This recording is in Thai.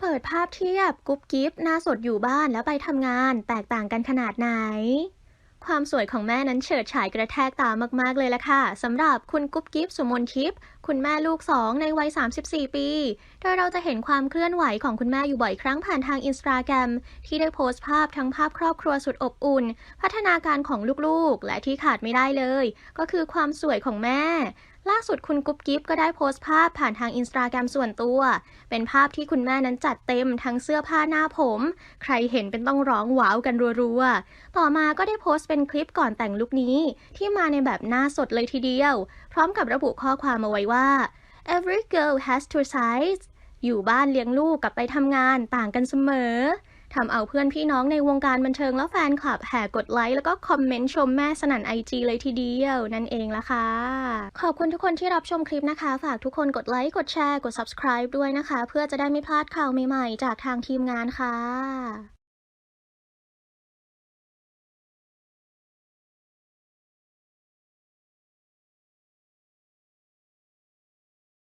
เปิดภาพเทียบกุ๊บกิ๊บหน้าสดอยู่บ้านแล้วไปทำงาน แตกต่างกันขนาดไหน ความสวยของแม่นั้นเฉิดฉายกระแทกตามาก ๆ เลยละค่ะสำหรับคุณกุ๊บกิ๊บสุมนทิพย์คุณแม่ลูกสองในวัย 34 ปี โดยเราจะเห็นความเคลื่อนไหวของคุณแม่อยู่บ่อยครั้งผ่านทางอินสตาแกรมที่ได้โพสต์ภาพทั้งภาพครอบครัวสุดอบอุ่น พัฒนาการของลูกๆ และที่ขาดไม่ได้เลย ก็คือความสวยของแม่ ล่าสุดคุณกุ๊บกิ๊บก็ได้โพสต์ภาพผ่านทางอินสตาแกรมส่วนตัว เป็นภาพที่คุณแม่นั้นจัดเต็มทั้งเสื้อผ้าหน้าผม ใครเห็นเป็นต้องร้องว้าวกันรัวๆ ต่อมาก็ได้โพสต์เป็นคลิปก่อนแต่งลุคนี้ ที่มาในแบบหน้าสดเลยทีเดียว พร้อมกับระบุข้อความเอาไว้ว่า every girl has two sides อยู่บ้านเลี้ยงลูกกับไปทำงานต่างกันเสมอ ทำเอาเพื่อนพี่น้องในวงการบันเทิงและแฟนคลับแห่กดไลค์แล้วก็คอมเมนต์ชมแม่สนั่นไอจีเลยทีเดียว นั่นเองละค่ะ ขอบคุณทุกคนที่รับชมคลิปนะคะ ฝากทุกคนกดไลค์กดแชร์กด subscribe ด้วยนะคะ เพื่อจะได้ไม่พลาดข่าวใหม่ๆ จากทางทีมงานค่ะ